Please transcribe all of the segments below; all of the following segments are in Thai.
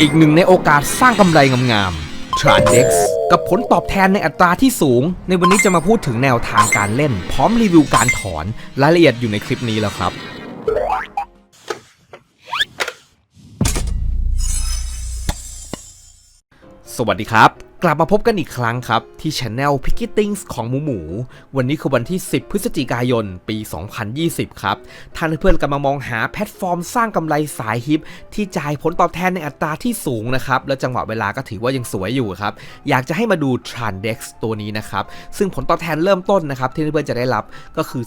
อีกหนึ่งในโอกาสสร้างกำไรงามๆ t r a d e x กับผลตอบแทนในอัตราที่สูง ในวันนี้จะมาพูดถึงแนวทางการเล่น พร้อมรีวิวการถอนรายละเอียดอยู่ในคลิปนี้แล้วครับสวัสดีครับ กลับมาพบกันอีกครั้งครับ ที่ช anel p i c k y t i n g s ของหมูหมู วันนี้คือวันที่ 10 พฤศจิกายน ปี 2020 ครับ ท่านเพื่อนๆกำลังมองหาแพลตฟอร์มสร้างกำไรสายฮิป ที่จ่ายผลตอบแทนในอัตราที่สูงนะครับ แล้วจังหวะเวลาก็ถือว่ายังสวยอยู่ครับ อยากจะให้มาดู Trandex ตัวนี้นะครับ ซึ่งผลตอบแทนเริ่มต้นนะครับ ที่เพื่อนจะได้รับก็คือ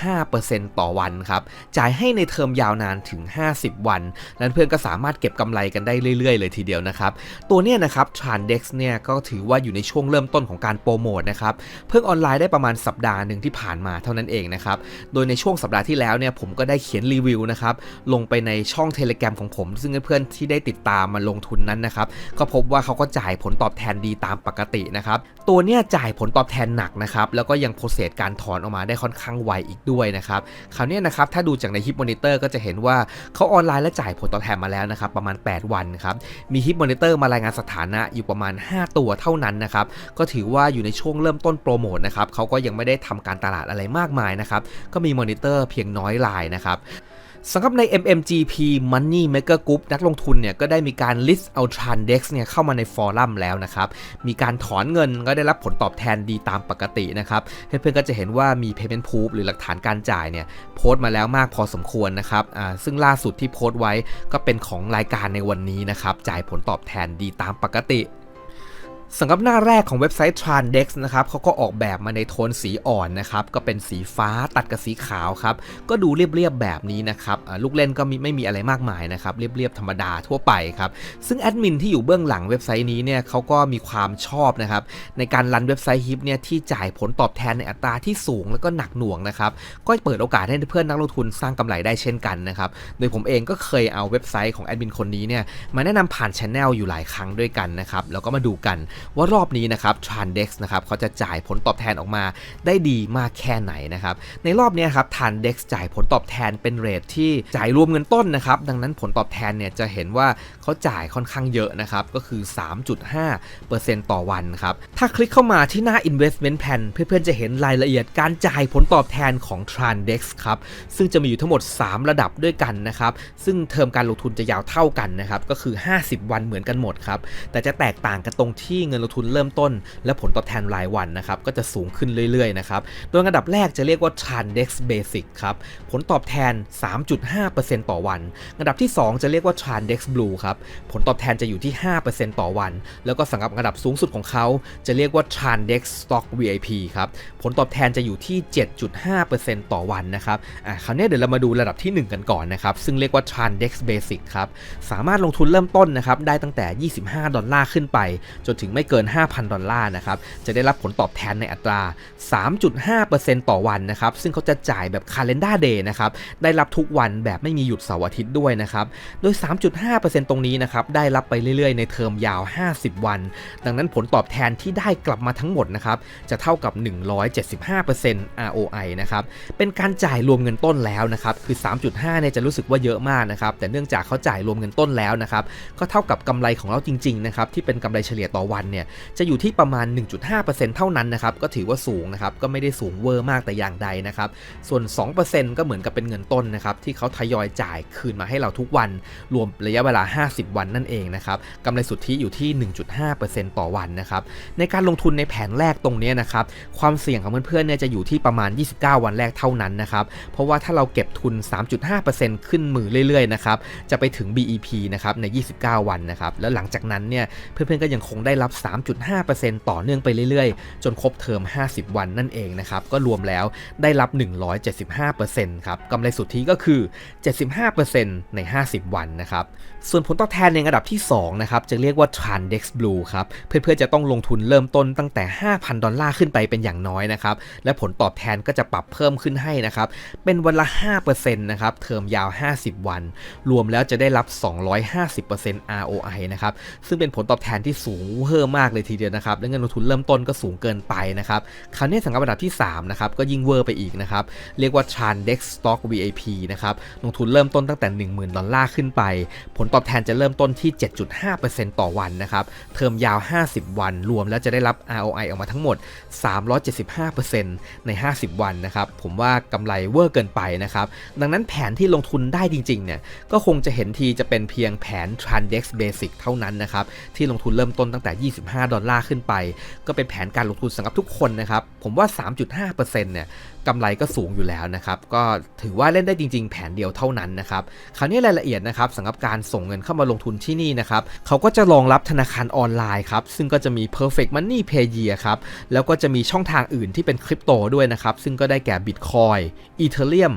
3.5%ต่อวันครับจ่ายให้ในเทอมยาวนานถึง 50 วันและเพื่อนก็สามารถเก็บกำไรกันได้เรื่อยๆ เลยทีเดียวนะครับตัวเนี้ยนะครับ Trandex เนี่ยก็ถือว่าอยู่ในช่วงเริ่มต้นของการโปรโมทนะครับ เพิ่งออนไลน์ได้ประมาณสัปดาห์หนึ่งที่ผ่านมาเท่านั้นเองนะครับ โดยในช่วงสัปดาห์ที่แล้วเนี่ยผมก็ได้เขียนรีวิวนะครับลงไปในช่องเทเล gram ของผม ซึ่งเพื่อนๆที่ได้ติดตามมาลงทุนนั้นนะครับก็พบว่าเขาก็จ่ายผลตอบแทนดีตามปกตินะครับตัวเนี้ยจ่ายผลตอบแทนหนักนะครับแล้วก็ยังโปรเซสการถอนออกมาได้ค่อนข้างไวอีกด้วยนะครับคราวนี้นะครับถ้าดูจากในฮิปมอนิเตอร์ก็จะเห็นว่าเขาออนไลน์และจ่ายผลตอบแทนมาแล้วนะครับประมาณ 8 วันครับมีฮิปมอนิเตอร์มารายงานสถานะอยู่ประมาณ 5 5 ตัวเท่านั้นนะครับก็ถือว่าอยู่ในช่วงเริ่มต้นโปรโมทนะครับเขาก็ยังไม่ได้ทำการตลาดอะไรมากมายนะครับก็มีมอนิเตอร์เพียงน้อยรายนะครับสำหรับใน MMGP Money Maker Group นักลงทุนเนี่ยก็ได้มีการ list เอา Trandex เนี่ยเข้ามาในฟอรัมแล้วนะครับ มีการถอนเงินก็ได้รับผลตอบแทนดีตามปกตินะครับ เพื่อนๆก็จะเห็นว่ามี payment proof หรือหลักฐานการจ่ายเนี่ยโพสต์มาแล้วมากพอสมควรนะครับอ่าซึ่งล่าสุดที่โพสต์ไว้ก็เป็นของรายการในวันนี้นะครับ จ่ายผลตอบแทนดีตามปกติ สำหรับหน้าแรกของเว็บไซต์ Trandex นะครับเขาก็ออกแบบมาในโทนสีอ่อนนะครับก็เป็นสีฟ้าตัดกับสีขาวครับก็ดูเรียบๆแบบนี้นะครับลูกเล่นก็มีไม่มีอะไรมากมายนะครับเรียบๆธรรมดาทั่วไปครับซึ่งแอดมินที่อยู่เบื้องหลังเว็บไซต์นี้เนี่ยเขาก็มีความชอบนะครับในการรันเว็บไซต์ฮิปเนี่ยที่จ่ายผลตอบแทนในอัตราที่สูงแล้วก็หนักหน่วงนะครับก็เปิดโอกาสให้เพื่อนนักลงทุนสร้างกำไรได้เช่นกันนะครับโดยผมเองก็เคยเอาเว็บไซต์ของแอดมินคนนี้เนี่ยมาแนะนำผ่านช anel อยู่หลายครั้งด้วยกันนะครับแล้วก็มาดูกันว่ารอบนี้นะครับ Trandex นะครับเขาจะจ่ายผลตอบแทนออกมาได้ดีมากแค่ไหนนะครับในรอบนี้ครับ Trandex จ่ายผลตอบแทนเป็นเรทที่จ่ายรวมเงินต้นนะครับดังนั้นผลตอบแทนเนี่ยจะเห็นว่าเขาจ่ายค่อนข้างเยอะนะครับก็คือ 3.5%ต่อวันครับถ้าคลิกเข้ามาที่หน้า investment plan เพื่อนๆจะเห็นรายละเอียดการจ่ายผลตอบแทนของ Trandex ครับซึ่งจะมีอยู่ทั้งหมด 3 ระดับด้วยกันนะครับซึ่งเทอมการลงทุนจะยาวเท่ากันนะครับก็คือ 50 วันเหมือนกันหมดครับแต่จะแตกต่างกันตรงที่เงินลงทุนเริ่มต้น และผลตอบแทนรายวันนะครับก็จะสูงขึ้นเรื่อยๆนะครับโดยอันดับแรกจะเรียกว่า Trandex Basic ครับผลตอบแทน 3.5%ต่อวัน อันดับที่ 2 จะเรียกว่า Trandex Blue ครับผลตอบแทนจะอยู่ที่ 5%ต่อวัน แล้วก็สำหรับอันดับสูงสุดของเขาจะเรียกว่า Trandex Stock VIP ครับผลตอบแทนจะอยู่ที่ 7.5%ต่อวันนะครับอะคราวนี้เดี๋ยวเรามาดูระดับที่ 1 กันก่อนนะครับซึ่งเรียกว่า Trandex Basic ครับสามารถลงทุนเริ่มต้นนะครับได้ตั้งแต่ 25 ดอลลาร์ขึ้นไป จนถึงไม่เกิน 5,000 ดอลลาร์นะครับ จะได้รับผลตอบแทนในอัตรา 3.5%ต่อวันนะครับ ซึ่งเขาจะจ่ายแบบ Calendar Day นะครับ ได้รับทุกวันแบบไม่มีหยุดเสาร์อาทิตย์ด้วยนะครับ โดย 3.5%ตรงนี้นะครับ ได้รับไปเรื่อยๆ ในเทอมยาว 50 วัน ดังนั้นผลตอบแทนที่ได้กลับมาทั้งหมดนะครับ จะเท่ากับ 175% ROI นะครับ เป็นการจ่ายรวมเงินต้นแล้วนะครับ คือ 3.5 เนี่ยจะรู้สึกว่าเยอะมากนะครับ แต่เนื่องจากเขาจ่ายรวมเงินต้นแล้วนะครับ ก็เท่ากับกำไรของเราจริงๆนะครับที่เป็นกำไรเฉลี่ยต่อวันเนี่ยจะอยู่ที่ประมาณ 1.5%เท่านั้นนะครับก็ถือว่าสูงนะครับก็ไม่ได้สูงเวอร์มากแต่อย่างใดนะครับส่วน 2%ก็เหมือนกับเป็นเงินต้นนะครับที่เขาทยอยจ่ายคืนมาให้เราทุกวัน รวมระยะเวลา 50 วันนั่นเองนะครับกำไรสุทธิอยู่ที่ 1.5%ต่อวันนะครับในการลงทุนในแผนแรกตรงนี้นะครับความเสี่ยงของเพื่อนๆเนี่ยจะอยู่ที่ประมาณ 29 วันแรกเท่านั้นนะครับเพราะว่าถ้าเราเก็บทุน 3.5%ขึ้นมือเรื่อยๆนะครับจะไปถึง BEP นะครับใน 29 วันนะครับแล้วหลังจากนั้นเนี่ยเพื่อนๆก็ยังคงได้รับ3.5%ต่อเนื่องไปเรื่อยๆ จนครบเทอม 50 วันนั่นเองนะครับก็รวมแล้วได้รับ 175%ครับกำไรสุทธิก็คือ 75%ใน 50 วันนะครับส่วนผลตอบแทนในระดับที่2นะครับจะเรียกว่า Trandex Blue ครับเพื่อนๆจะต้องลงทุนเริ่มต้นตั้งแต่ 5,000 ดอลลาร์ขึ้นไปเป็นอย่างน้อยนะครับและผลตอบแทนก็จะปรับเพิ่มขึ้นให้นะครับเป็นวันละ 5%นะครับเทอมยาว 50 วัน รวมแล้วจะได้รับ 250% ROI นะครับซึ่งเป็นผลตอบแทนที่สูงเวอร์มากเลยทีเดียวนะครับและเงินลงทุนเริ่มต้นก็สูงเกินไปนะครับคราวนี้สำหรับอันดับที่3นะครับก็ยิ่งเวอร์ไปอีกนะครับเรียกว่า Trandex Stock VIP นะครับลงทุนเริ่มต้นตั้งแต่ 10,000 ดอลลาร์ขึ้นไป ผลตอบแทนจะเริ่มต้นที่ 7.5%ต่อวันนะครับเทอมยาว 50 วัน รวมแล้วจะได้รับ ROI ออกมาทั้งหมด 375%ใน 50 วันนะครับผมว่ากำไรเวอร์เกินไปนะครับดังนั้นแผนที่ลงทุนได้จริงๆเนี่ยก็คงจะเห็นทีจะเป็นเพียงแผน Trandex Basic เท่านั้นนะครับที่ลงทุนเริ่มต้นตั้งแต่25 ดอลลาร์ขึ้นไป ก็เป็นแผนการลงทุนสำหรับทุกคนนะครับ ผมว่า 3.5%เนี่ยกำไรก็สูงอยู่แล้วนะครับ ก็ถือว่าเล่นได้จริง ๆ แผนเดียวเท่านั้นนะครับ คราวนี้รายละเอียดนะครับสำหรับการส่งเงินเข้ามาลงทุนที่นี่นะครับเขาก็จะรองรับธนาคารออนไลน์ครับ ซึ่งก็จะมี perfect money payer ครับ แล้วก็จะมีช่องทางอื่นที่เป็นคริปโตด้วยนะครับ ซึ่งก็ได้แก่ bitcoin ethereum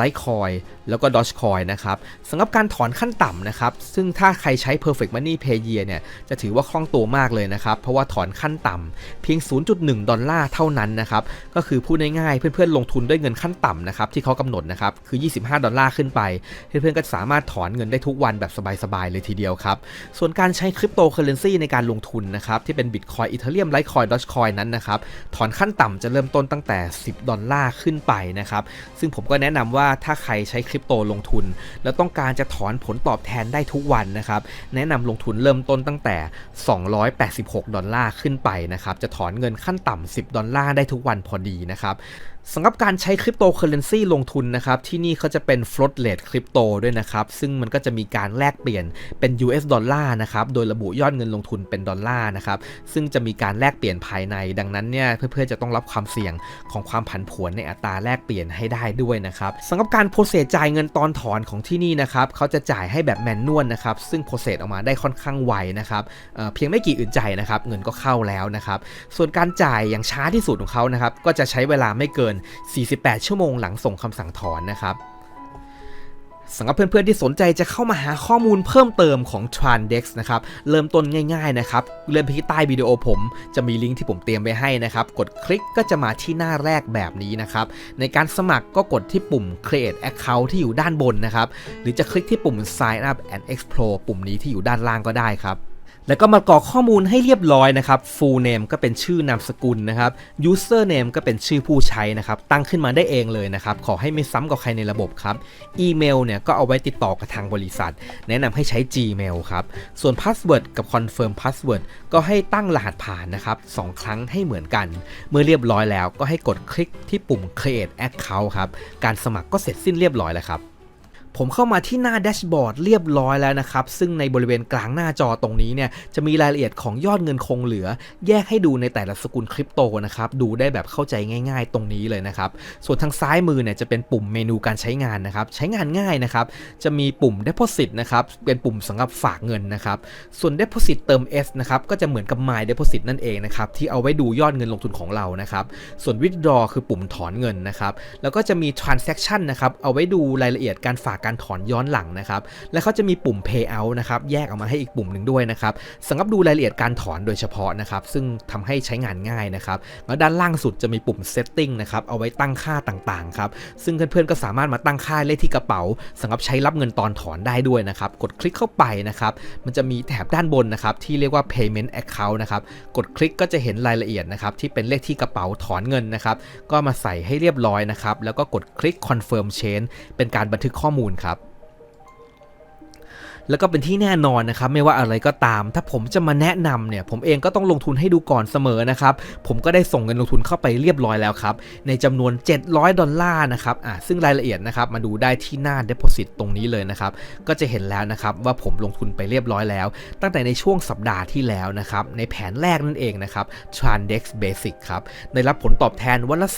litecoin แล้วก็ dogecoin นะครับสำหรับการถอนขั้นต่ำนะครับ ซึ่งถ้าใครใช้ perfect money Payer เนี่ย จะถือว่าคล่องตัวมากเลยนะครับ เพราะว่าถอนขั้นต่ำเพียง 0.1 ดอลลาร์เท่านั้นนะครับ ก็คือพูดง่ายๆเพื่อนๆลงทุนด้วยเงินขั้นต่ำนะครับที่เขากำหนดนะครับคือ 25 ดอลลาร์ขึ้นไป เพื่อนๆก็สามารถถอนเงินได้ทุกวันแบบสบายๆเลยทีเดียวครับ ส่วนการใช้คริปโตเคอเรนซีในการลงทุนนะครับที่เป็น Bitcoin Ethereum Litecoin Dogecoin นั้นนะครับถอนขั้นต่ำจะเริ่มต้นตั้งแต่ 10 ดอลลาร์ขึ้นไปนะครับซึ่งผมก็แนะนำว่าถ้าใครใช้คริปโตลงทุน แล้วต้องการจะถอนผลตอบแทนได้ทุกวันนะครับแนะนำลงทุนเริ่มต้นตั้งแต่ 286 ดอลลาร์ขึ้นไปนะครับจะถอนเงินขั้นต่ำ10 ดอลลาร์ได้ทุกวันพอดีนะครับ สำหรับการใช้คริปโตเคอเรนซีลงทุนนะครับ ที่นี่เขาจะเป็น float rate คริปโตด้วยนะครับ ซึ่งมันก็จะมีการแลกเปลี่ยนเป็น US ดอลลาร์นะครับ โดยระบุยอดเงินลงทุนเป็นดอลลาร์นะครับ ซึ่งจะมีการแลกเปลี่ยนภายใน ดังนั้นเนี่ยเพื่อนๆจะต้องรับความเสี่ยงของความผันผวนในอัตราแลกเปลี่ยนให้ได้ด้วยนะครับสำหรับการโปรเซสจ่ายเงินตอนถอนของที่นี่นะครับเขาจะจ่ายให้แบบแมนนวลนะครับ ซึ่งโปรเซสออกมาได้ค่อนข้างไวนะครับเเพียงไม่กี่อึดใจนะครับเงินก็เข้าแล้วนะครับส่วนการจ่ายอย่างช้าที่สุดของเขานะครับก็จะใช้เวลาไม่เกิน48 ชั่วโมงหลังส่งคำสั่งถอนนะครับสำหรับเพื่อนๆที่สนใจจะเข้ามาหาข้อมูลเพิ่มเติมของ Trandex นะครับ เริ่มต้นง่ายๆนะครับ เลื่อนไปที่ใต้วิดีโอผม จะมีลิงก์ที่ผมเตรียมไว้ให้นะครับ กดคลิกก็จะมาที่หน้าแรกแบบนี้นะครับ ในการสมัครก็กดที่ปุ่ม create account ที่อยู่ด้านบนนะครับ หรือจะคลิกที่ปุ่ม sign up and explore ปุ่มนี้ที่อยู่ด้านล่างก็ได้ครับ แล้วก็มากรอกข้อมูลให้เรียบร้อยนะครับ full name ก็เป็นชื่อนามสกุลนะครับ user name ก็เป็นชื่อผู้ใช้นะครับ ตั้งขึ้นมาได้เองเลยนะครับ ขอให้ไม่ซ้ำกับใครในระบบครับ อีเมลเนี่ยก็เอาไว้ติดต่อกับทางบริษัท แนะนำให้ใช้ Gmail ครับ ส่วน password กับ confirm password ก็ให้ตั้งรหัสผ่านนะครับสองครั้งให้เหมือนกัน เมื่อเรียบร้อยแล้วก็ให้กดคลิกที่ปุ่ม create account ครับ การสมัครก็เสร็จสิ้นเรียบร้อยแล้วครับ ผมเข้ามาที่หน้าแดชบอร์ดเรียบร้อยแล้วนะครับ ซึ่งในบริเวณกลางหน้าจอตรงนี้เนี่ยจะมีรายละเอียดของยอดเงินคงเหลือ แยกให้ดูในแต่ละสกุลคริปโตนะครับ ดูได้แบบเข้าใจง่ายๆ ตรงนี้เลยนะครับ ส่วนทางซ้ายมือเนี่ยจะเป็นปุ่มเมนูการใช้งานนะครับ ใช้งานง่ายนะครับ จะมีปุ่ม deposit นะครับ เป็นปุ่มสำหรับฝากเงินนะครับ ส่วน deposit เติม S นะครับ ก็จะเหมือนกับ my deposit นั่นเองนะครับ ที่เอาไว้ดูยอดเงินลงทุนของเรานะครับ ส่วน withdraw คือปุ่มถอนเงินนะครับ แล้วก็จะมี transaction นะครับ เอาไว้ดูรายละเอียดการฝากการถอนย้อนหลังนะครับ และเขาจะมีปุ่ม payout นะครับ แยกออกมาให้อีกปุ่มหนึ่งด้วยนะครับสำหรับดูรายละเอียดการถอนโดยเฉพาะนะครับ ซึ่งทำให้ใช้งานง่ายนะครับ แล้วด้านล่างสุดจะมีปุ่ม setting นะครับ เอาไว้ตั้งค่าต่างๆครับ ซึ่งเพื่อนๆก็สามารถมาตั้งค่าเลขที่กระเป๋าสำหรับใช้รับเงินตอนถอนได้ด้วยนะครับ กดคลิกเข้าไปนะครับ มันจะมีแถบด้านบนนะครับที่เรียกว่า payment account นะครับ กดคลิกก็จะเห็นรายละเอียดนะครับที่เป็นเลขที่กระเป๋าถอนเงินนะครับ ก็มาใส่ให้เรียบร้อยนะครับ แล้วก็กดคลิก confirm change เป็นการบันทึกข้อมูลครับ แล้วก็เป็นที่แน่นอนนะครับไม่ว่าอะไรก็ตาม ถ้าผมจะมาแนะนำเนี่ยผมเองก็ต้องลงทุนให้ดูก่อนเสมอนะครับผมก็ได้ส่งเงินลงทุนเข้าไปเรียบร้อยแล้วครับในจำนวน 700 ดอลลาร์นะครับอะซึ่งรายละเอียดนะครับมาดูได้ที่หน้า Deposit ตรงนี้เลยนะครับก็จะเห็นแล้วนะครับว่าผมลงทุนไปเรียบร้อยแล้ว ตั้งแต่ในช่วงสัปดาห์ที่แล้วนะครับในแผนแรกนั่นเองนะครับ Trandex Basic ครับได้รับผลตอบแทนวันละ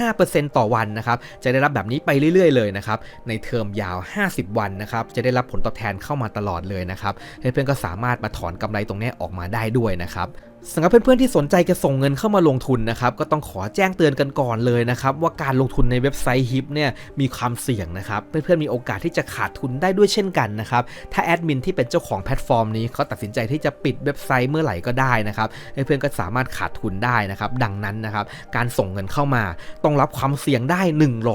3.5%ต่อวันนะครับจะได้รับแบบนี้ไปเรื่อย ๆ เลยนะครับในเทอมยาว 50 วันนะครับจะได้รับผลตอบแทนเข้ามาตลอดเลยนะครับเพื่อนๆก็สามารถมาถอนกำไรตรงนี้ออกมาได้ด้วยนะครับ สำหรับเพื่อนๆที่สนใจจะส่งเงินเข้ามาลงทุนนะครับก็ต้องขอแจ้งเตือนกันก่อนเลยนะครับว่าการลงทุนในเว็บไซต์ฮิปเนี่ยมีความเสี่ยงนะครับเพื่อนๆมีโอกาสที่จะขาดทุนได้ด้วยเช่นกันนะครับถ้าแอดมินที่เป็นเจ้าของแพลตฟอร์มนี้เขาตัดสินใจที่จะปิดเว็บไซต์เมื่อไหร่ก็ได้นะครับเพื่อนๆก็สามารถขาดทุนได้นะครับดังนั้นนะครับการส่งเงินเข้ามาต้องรับความเสี่ยงได้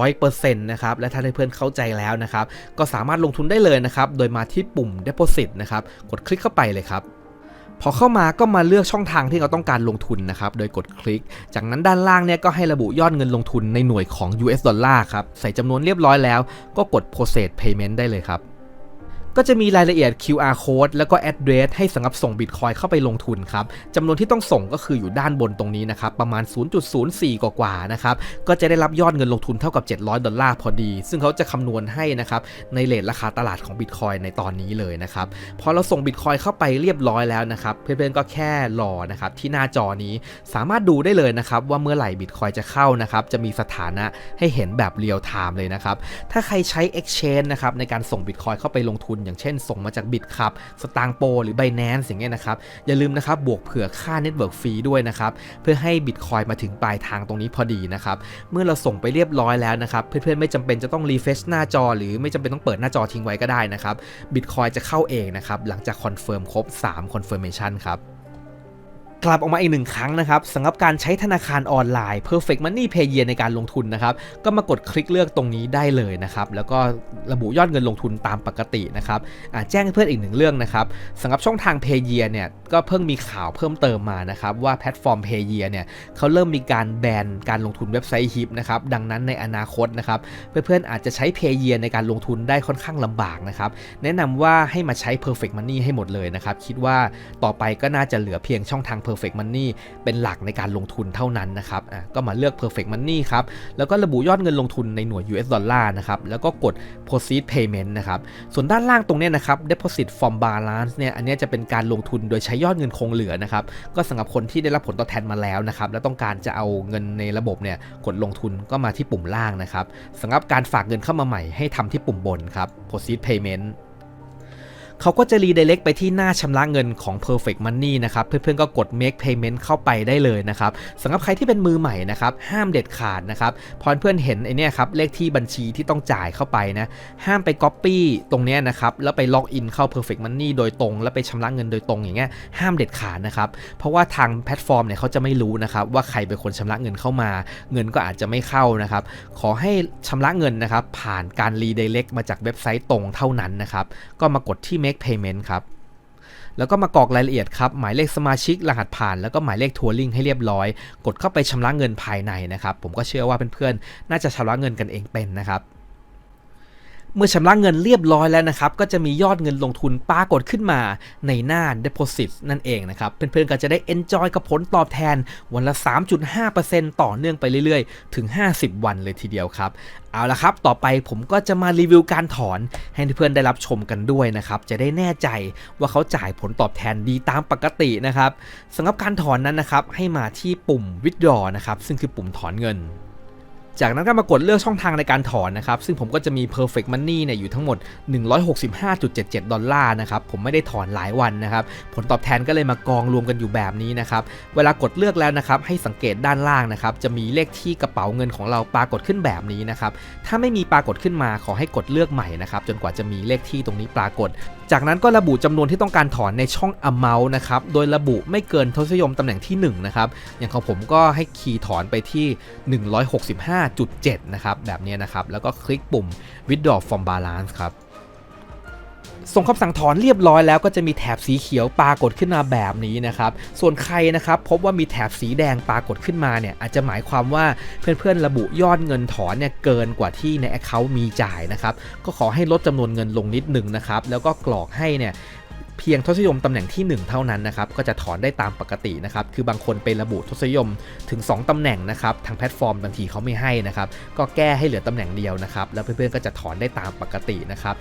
100%นะครับและถ้าเพื่อนๆเข้าใจแล้วนะครับก็สามารถลงทุนได้เลยนะครับโดยมาที่ปุ่ม deposit นะครับกดคลิกเข้าไปเลยครับ พอเข้ามาก็มาเลือกช่องทางที่เราต้องการลงทุนนะครับ โดยกดคลิก จากนั้นด้านล่างเนี่ยก็ให้ระบุยอดเงินลงทุนในหน่วยของ US ดอลลาร์ครับ ใส่จำนวนเรียบร้อยแล้ว ก็กด process payment ได้เลยครับ ก็จะมีรายละเอียด QR code แล้วก็ address ให้สำหรับส่ง Bitcoin เข้าไปลงทุนครับจำนวนที่ต้องส่งก็คืออยู่ด้านบนตรงนี้นะครับ ประมาณ 0.04 กว่าๆนะครับ ก็จะได้รับยอดเงินลงทุนเท่ากับ 700 ดอลลาร์พอดี ซึ่งเขาจะคำนวณให้นะครับ ในเลทราคาตลาดของ Bitcoin ในตอนนี้เลยนะครับ พอเราส่ง Bitcoin เข้าไปเรียบร้อยแล้วนะครับ เพื่อนๆก็แค่รอนะครับที่หน้าจอนี้สามารถดูได้เลยนะครับว่าเมื่อไหร่ Bitcoin จะเข้านะครับจะมีสถานะให้เห็นแบบเรียลไทม์เลยนะครับถ้าใครใช้ Exchange นะครับในการส่ง Bitcoin เข้าไปลงทุนอย่างเช่นส่งมาจากบิตครับสตางโปหรือไบแนนซ์อย่างเงี้ยนะครับ อย่าลืมนะครับบวกเผื่อค่าเน็ตเวิร์กฟรีด้วยนะครับ เพื่อให้บิตคอยมาถึงปลายทางตรงนี้พอดีนะครับ เมื่อเราส่งไปเรียบร้อยแล้วนะครับเพื่อนๆไม่จำเป็นจะต้องรีเฟชหน้าจอ หรือไม่จำเป็นต้องเปิดหน้าจอทิ้งไว้ก็ได้นะครับบิตคอยจะเข้าเองนะครับหลังจากคอนเฟิร์มครบ3 Confirmation ครับ กลับออกมาอีกหนึ่งครั้งนะครับสำหรับการใช้ธนาคารออนไลน์ Perfect Money Payer ในการลงทุนนะครับก็มากดคลิกเลือกตรงนี้ได้เลยนะครับแล้วก็ระบุยอดเงินลงทุนตามปกตินะครับแจ้งเพื่อนอีกหนึ่งเรื่องนะครับสำหรับช่องทาง Payer เนี่ยก็เพิ่งมีข่าวเพิ่มเติมมานะครับว่าแพลตฟอร์ม Payer เนี่ยเขาเริ่มมีการแบนการลงทุนเว็บไซต์ฮิปนะครับดังนั้นในอนาคตนะครับเพื่อนๆอาจจะใช้ Payer ในการลงทุนได้ค่อนข้างลำบากนะครับแนะนำว่าให้มาใช้ Perfect Money ให้หมดเลยนะครับคิดว่าต่อไปก็น่าจะเหลือเพียงช่องทาง Perfect Money เป็นหลักในการลงทุนเท่านั้นนะครับก็มาเลือก perfect money ครับแล้วก็ระบุยอดเงินลงทุนในหน่วย US ดอลลาร์นะครับแล้วก็กด proceed payment นะครับส่วนด้านล่างตรงนี้นะครับ deposit from balance เนี่ยอันนี้จะเป็นการลงทุนโดยใช้ยอดเงินคงเหลือนะครับก็สำหรับคนที่ได้รับผลตอบแทนมาแล้วนะครับแล้วต้องการจะเอาเงินในระบบเนี่ยกดลงทุนก็มาที่ปุ่มล่างนะครับสำหรับการฝากเงินเข้ามาใหม่ให้ทำที่ปุ่มบนครับ proceed payment เขาก็จะรี i r e c t ไปที่หน้าชำระเงินของ Perfect Money นะครับเพื่อนๆก็กด make payment เข้าไปได้เลยนะครับสำหรับใครที่เป็นมือใหม่นะครับห้ามเด็ดขาดนะครับพอเพื่อนเห็นไอเนี้ยครับเลขที่บัญชีที่ต้องจ่ายเข้าไปนะห้ามไป Copy ตรงเนี้ยนะครับแล้วไปล็อกอินเข้า Perfect Money โดยตรงแล้วไปชำระเงินโดยตรงอย่างเงี้ยห้ามเด็ดขาดนะครับเพราะว่าทางแพลตฟอร์มเนี่ยเขาจะไม่รู้นะครับว่าใครเป็นคนชำระเงินเข้ามา เงินก็อาจจะไม่เข้านะครับขอให้ชำระเงินนะครับผ่านการรี i r e c t มาจากเว็บไซต์ตรงเท่านั้นนะครับก็มากดที่ make payment ครับแล้วก็มากรอกรายละเอียดครับ หมายเลขสมาชิกรหัสผ่าน แล้วก็หมายเลขทัวริงให้เรียบร้อย กดเข้าไปชำระเงินภายในนะครับ ผมก็เชื่อว่าเพื่อนๆ น่าจะชำระเงินกันเองเป็นนะครับ เมื่อชำระเงินเรียบร้อยแล้วนะครับ ก็จะมียอดเงินลงทุนปรากฏขึ้นมาในหน้า deposit นั่นเองนะครับ เพื่อนๆก็จะได้ enjoy กับผลตอบแทนวันละ 3.5%ต่อเนื่องไปเรื่อยๆ ถึง 50 วันเลยทีเดียวครับ เอาละครับ ต่อไปผมก็จะมารีวิวการถอนให้เพื่อนๆได้รับชมกันด้วยนะครับ จะได้แน่ใจว่าเขาจ่ายผลตอบแทนดีตามปกตินะครับสำหรับการถอนนั้นนะครับให้มาที่ปุ่ม withdraw นะครับซึ่งคือปุ่มถอนเงิน จากนั้นก็มากดเลือกช่องทางในการถอนนะครับ ซึ่งผมก็จะมี perfect money เนี่ยอยู่ทั้งหมด 165.77 ดอลลาร์นะครับ ผมไม่ได้ถอนหลายวันนะครับ ผลตอบแทนก็เลยมากองรวมกันอยู่แบบนี้นะครับ เวลากดเลือกแล้วนะครับ ให้สังเกตด้านล่างนะครับ จะมีเลขที่กระเป๋าเงินของเราปรากฏขึ้นแบบนี้นะครับ ถ้าไม่มีปรากฏขึ้นมาขอให้กดเลือกใหม่นะครับ จนกว่าจะมีเลขที่ตรงนี้ปรากฏ จากนั้นก็ระบุจำนวนที่ต้องการถอนในช่อง amount นะครับ โดยระบุไม่เกินทศนิยมตำแหน่งที่1นะครับ อย่างของผมก็ให้คีย์ถอนไปที่ 165 5.7 นะครับ แบบนี้นะครับ แล้วก็คลิกปุ่ม withdraw from balance ครับส่งคำสั่งถอนเรียบร้อยแล้วก็จะมีแถบสีเขียวปรากฏขึ้นมาแบบนี้นะครับ ส่วนใครนะครับพบว่ามีแถบสีแดงปรากฏขึ้นมาเนี่ยอาจจะหมายความว่าเพื่อนๆ ระบุยอดเงินถอนเนี่ยเกินกว่าที่ใน Account มีจ่ายนะครับ ก็ขอให้ลดจำนวนเงินลงนิดหนึ่งนะครับ แล้วก็กรอกให้เนี่ย เพียงทศนิยมตำแหน่งที่ 1 เท่านั้นนะครับก็จะถอนได้ตามปกตินะครับคือบางคนไประบุทศนิยมถึง 2ตำแหน่งนะครับทางแพลตฟอร์มบางทีเขาไม่ให้นะครับก็แก้ให้เหลือตำแหน่งเดียวนะครับแล้วเพื่อนๆก็จะถอนได้ตามปกตินะครับ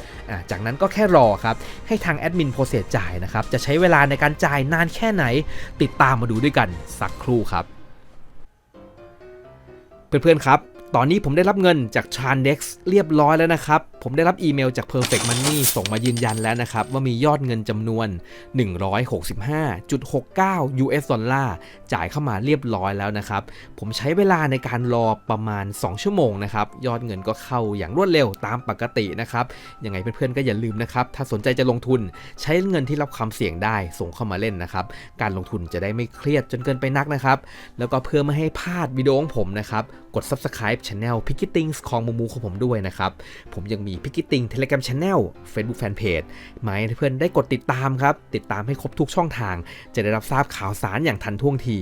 จากนั้นก็แค่รอครับให้ทางแอดมินโปรเซสจ่ายนะครับจะใช้เวลาในการจ่ายนานแค่ไหน ติดตามมาดูด้วยกันสักครู่ครับ เพื่อนๆครับ ตอนนี้ผมได้รับเงินจาก Trandex เรียบร้อยแล้วนะครับ ผมได้รับอีเมลจาก Perfect Money ส่งมายืนยันแล้วนะครับ ว่ามียอดเงินจำนวน 165.69 US ดอลลาร์จ่ายเข้ามาเรียบร้อยแล้วนะครับ ผมใช้เวลาในการรอประมาณ 2 ชั่วโมงนะครับ ยอดเงินก็เข้าอย่างรวดเร็วตามปกตินะครับ ยังไงเพื่อนๆก็อย่าลืมนะครับ ถ้าสนใจจะลงทุนใช้เงินที่รับความเสี่ยงได้ส่งเข้ามาเล่นนะครับ การลงทุนจะได้ไม่เครียดจนเกินไปนักนะครับ แล้วก็เพื่อไม่ให้พลาดวิดีโอของผมนะครับ กด subscribe ช Channel p i c k e t i n g s ของมูมูของผมด้วยนะครับ ผมยังมี p i c k e t i n g Telegram Channel Facebook Fanpage หมายเพื่อนได้กดติดตามครับ ติดตามให้ครบทุกช่องทาง จะได้รับทราบข่าวสารอย่างทันท่วงที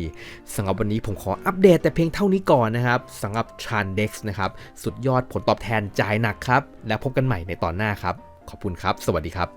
สำหรับวันนี้ผมขออัปเดตแต่เพียงเท่านี้ก่อนนะครับสำหรับชานเด็กนะครับสุดยอดผลตอบแทนจ่ายหนักครับแล้วพบกันใหม่ในตอนหน้าครับ ขอบคุณครับ สวัสดีครับ